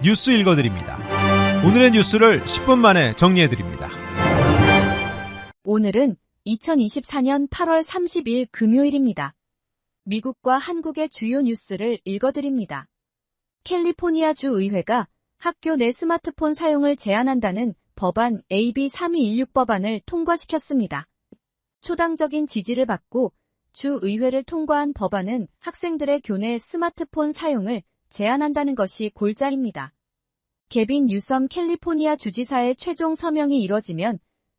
뉴스 읽어드립니다. 오늘의 뉴스를 10분 만에 정리해드립니다. 오늘은 2024년 8월 30일 금요일입니다. 미국과 한국의 주요 뉴스를 읽어드립니다. 캘리포니아 주 의회가 학교 내 스마트폰 사용을 제한한다는 법안 AB 3216 법안을 통과시켰습니다. 초당적인 지지를 받고 주 의회를 통과한 법안은 학생들의 교내 스마트폰 사용을 제한한다는 것이 골자입니다. 개빈 뉴섬 캘리포니아 주지사의 최종 서명이 이뤄지면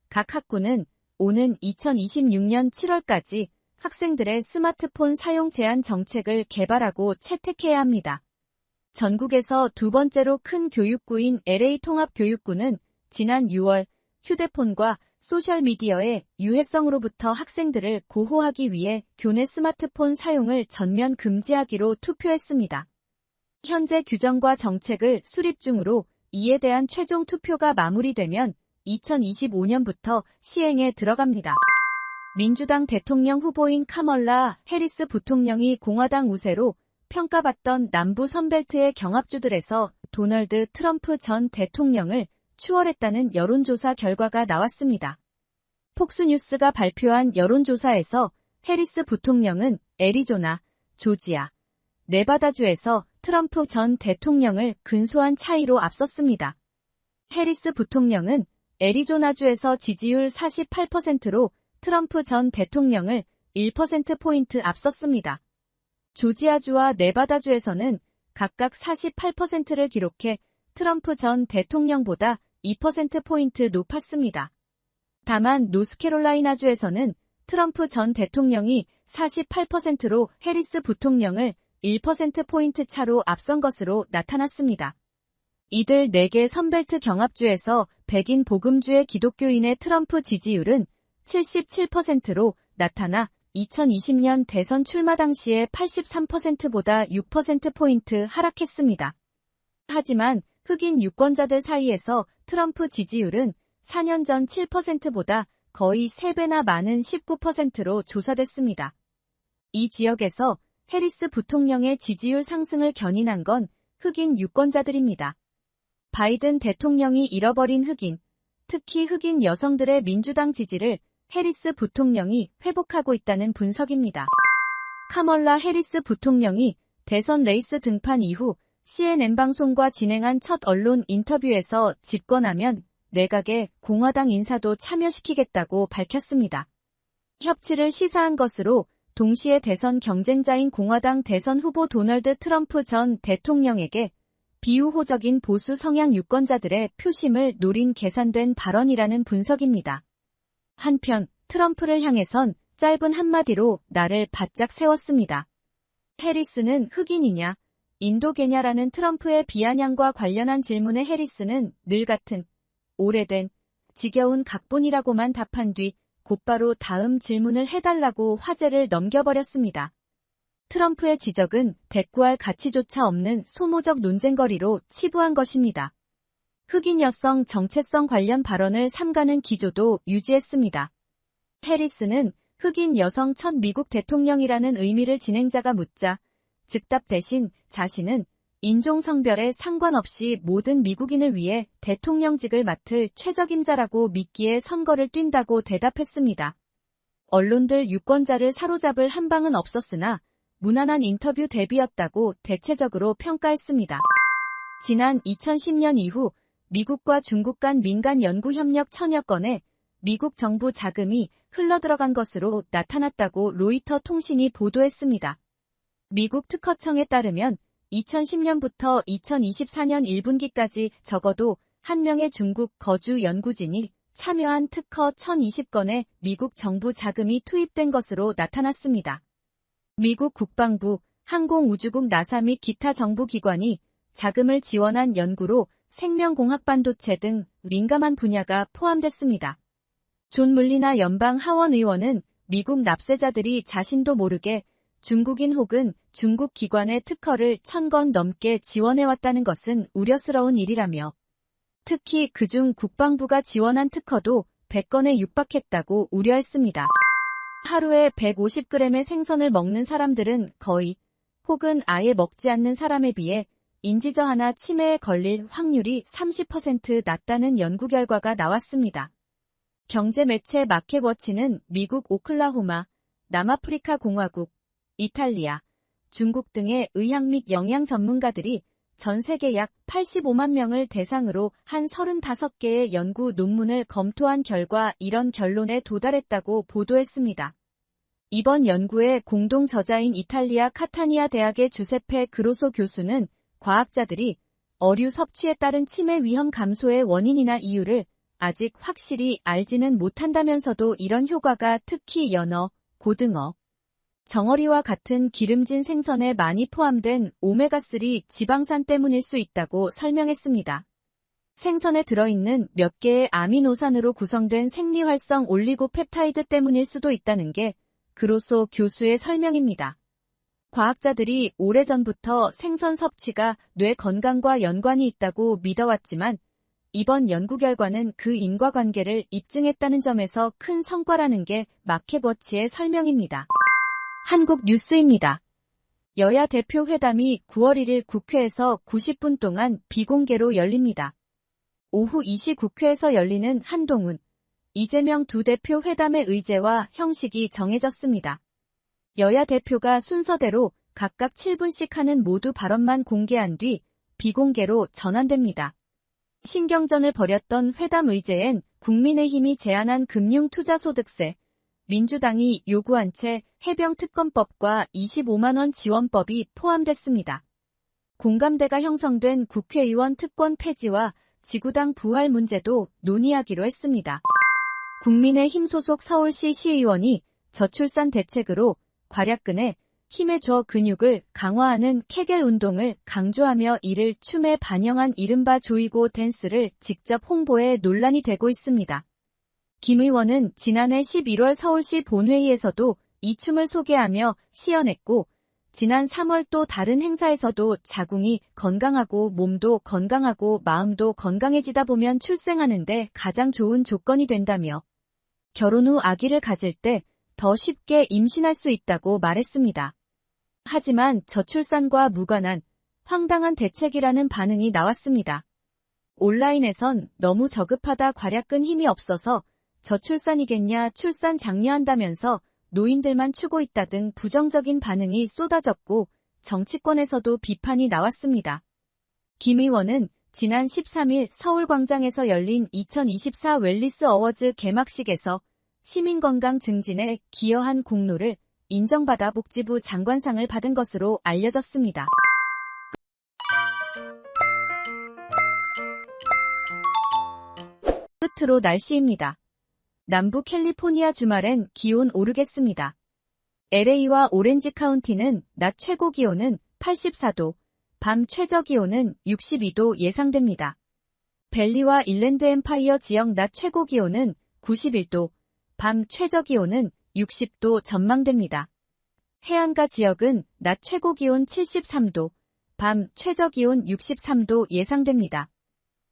각 학구는 오는 2026년 7월까지 학생들의 스마트폰 사용 제한 정책을 개발하고 채택해야 합니다. 전국에서 두 번째로 큰 교육구인 LA 통합교육구는 지난 6월 휴대폰과 소셜미디어의 유해성으로부터 학생들을 고호하기 위해 교내 스마트폰 사용을 전면 금지하기로 투표했습니다. 현재 규정과 정책을 수립 중으로 이에 대한 최종 투표가 마무리되면 2025년부터 시행에 들어갑니다. 민주당 대통령 후보인 카멀라 해리스 부통령이 공화당 우세로 평가받던 남부 선벨트의 경합주들에서 도널드 트럼프 전 대통령을 추월했다는 여론조사 결과가 나왔습니다. 폭스뉴스가 발표한 여론조사에서 해리스 부통령은 애리조나, 조지아, 네바다주에서 트럼프 전 대통령을 근소한 차이로 앞섰습니다. 해리스 부통령은 애리조나주에서 지지율 48%로 트럼프 전 대통령을 1%포인트 앞섰습니다. 조지아주와 네바다주에서는 각각 48%를 기록해 트럼프 전 대통령보다 2%포인트 높았습니다. 다만 노스캐롤라이나주에서는 트럼프 전 대통령이 48%로 해리스 부통령을 1%포인트 차로 앞선 것으로 나타났습니다. 이들 4개 선벨트 경합주에서 백인 복음주의 기독교인의 트럼프 지지율은 77%로 나타나 2020년 대선 출마 당시의 83%보다 6%포인트 하락했습니다. 하지만 흑인 유권자들 사이에서 트럼프 지지율은 4년 전 7%보다 거의 3배나 많은 19%로 조사됐습니다. 이 지역에서 해리스 부통령의 지지율 상승을 견인한 건 흑인 유권자들입니다. 바이든 대통령이 잃어버린 흑인, 특히 흑인 여성들의 민주당 지지를 해리스 부통령이 회복하고 있다는 분석입니다. 카멀라 해리스 부통령이 대선 레이스 등판 이후 CNN 방송과 진행한 첫 언론 인터뷰에서 집권하면 내각에 공화당 인사도 참여시키겠다고 밝혔습니다. 협치를 시사한 것으로 동시에 대선 경쟁자인 공화당 대선 후보 도널드 트럼프 전 대통령에게 비우호적인 보수 성향 유권자들의 표심을 노린 계산된 발언이라는 분석입니다. 한편 트럼프를 향해선 짧은 한마디로 나를 바짝 세웠습니다. 해리스는 흑인이냐, 인도계냐라는 트럼프의 비아냥과 관련한 질문에 해리스는 늘 같은 오래된 지겨운 각본이라고만 답한 뒤 곧바로 다음 질문을 해달라고 화제를 넘겨버렸습니다. 트럼프의 지적은 대꾸할 가치조차 없는 소모적 논쟁거리로 치부한 것입니다. 흑인 여성 정체성 관련 발언을 삼가는 기조도 유지했습니다. 해리스는 흑인 여성 첫 미국 대통령이라는 의미를 진행자가 묻자 즉답 대신 자신은 인종성별에 상관없이 모든 미국인을 위해 대통령직을 맡을 최적임자라고 믿기에 선거를 뛴다고 대답했습니다. 언론들 유권자를 사로잡을 한 방은 없었으나 무난한 인터뷰 대비였다고 대체적으로 평가했습니다. 지난 2010년 이후 미국과 중국 간 민간 연구 협력 천여 건에 미국 정부 자금이 흘러들어간 것으로 나타났다고 로이터 통신이 보도했습니다. 미국 특허청에 따르면 2010년부터 2024년 1분기까지 적어도 한 명의 중국 거주 연구진이 참여한 특허 1020건에 미국 정부 자금이 투입된 것으로 나타났습니다. 미국 국방부, 항공우주국 나사 및 기타 정부 기관이 자금을 지원한 연구로 생명공학 반도체 등 민감한 분야가 포함됐습니다. 존 물리나 연방 하원 의원은 미국 납세자들이 자신도 모르게 중국인 혹은 중국 기관의 특허를 천 건 넘게 지원해왔다는 것은 우려스러운 일이라며 특히 그중 국방부가 지원한 특허도 100건에 육박했다고 우려했습니다. 하루에 150g의 생선을 먹는 사람들은 거의 혹은 아예 먹지 않는 사람에 비해 인지저 하나 치매에 걸릴 확률이 30% 낮다는 연구 결과가 나왔습니다. 경제 매체 마켓워치는 미국 오클라호마, 남아프리카 공화국, 이탈리아, 중국 등의 의학 및 영양 전문가들이 전 세계 약 85만 명을 대상으로 한 35개의 연구 논문을 검토한 결과 이런 결론에 도달했다고 보도했습니다. 이번 연구의 공동 저자인 이탈리아 카타니아 대학의 주세페 그로소 교수는 과학자들이 어류 섭취에 따른 치매 위험 감소의 원인이나 이유를 아직 확실히 알지는 못한다면서도 이런 효과가 특히 연어, 고등어, 정어리와 같은 기름진 생선에 많이 포함된 오메가3 지방산 때문일 수 있다고 설명했습니다. 생선에 들어있는 몇 개의 아미노산으로 구성된 생리활성 올리고펩타이드 때문일 수도 있다는 게 그로소 교수의 설명입니다. 과학자들이 오래전부터 생선 섭취가 뇌 건강과 연관이 있다고 믿어왔지만 이번 연구 결과는 그 인과관계를 입증했다는 점에서 큰 성과라는 게 마켓워치의 설명입니다. 한국 뉴스입니다. 여야 대표 회담이 9월 1일 국회에서 90분 동안 비공개로 열립니다. 오후 2시 국회에서 열리는 한동훈, 이재명 두 대표 회담의 의제와 형식이 정해졌습니다. 여야 대표가 순서대로 각각 7분씩 하는 모두 발언만 공개한 뒤 비공개로 전환됩니다. 신경전을 벌였던 회담 의제엔 국민의힘이 제안한 금융투자소득세, 민주당이 요구한 채 해병특검법과 25만원 지원법이 포함됐습니다. 공감대가 형성된 국회의원 특권 폐지와 지구당 부활 문제도 논의하기로 했습니다. 국민의힘 소속 서울시 시의원이 저출산 대책으로 괄약근에 힘에 줘 근육을 강화하는 케겔 운동을 강조하며 이를 춤에 반영한 이른바 조이고 댄스를 직접 홍보해 논란이 되고 있습니다. 김 의원은 지난해 11월 서울시 본회의에서도 이 춤을 소개하며 시연했고 지난 3월 또 다른 행사에서도 자궁이 건강하고 몸도 건강하고 마음도 건강해지다 보면 출생하는데 가장 좋은 조건이 된다며 결혼 후 아기를 가질 때 더 쉽게 임신할 수 있다고 말했습니다. 하지만 저출산과 무관한 황당한 대책이라는 반응이 나왔습니다. 온라인에선 너무 저급하다 괄약근 힘이 없어서 저출산이겠냐 출산 장려한다면서 노인들만 추고 있다 등 부정적인 반응이 쏟아졌고 정치권에서도 비판이 나왔습니다. 김 의원은 지난 13일 서울광장에서 열린 2024 웰리스 어워즈 개막식에서 시민건강 증진에 기여한 공로를 인정받아 복지부 장관상을 받은 것으로 알려졌습니다. 끝으로 날씨입니다. 남부 캘리포니아 주말엔 기온 오르겠습니다. LA와 오렌지 카운티는 낮 최고 기온은 84도, 밤 최저 기온은 62도 예상됩니다. 벨리와 일랜드 엠파이어 지역 낮 최고 기온은 91도, 밤 최저 기온은 60도 전망됩니다. 해안가 지역은 낮 최고 기온 73도, 밤 최저 기온 63도 예상됩니다.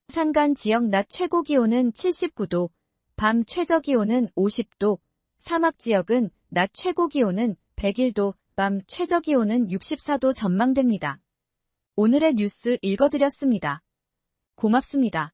산간 지역 낮 최고 기온은 79도, 밤 최저 기온은 50도, 사막 지역은 낮 최고 기온은 101도, 밤 최저 기온은 64도 전망됩니다. 오늘의 뉴스 읽어드렸습니다. 고맙습니다.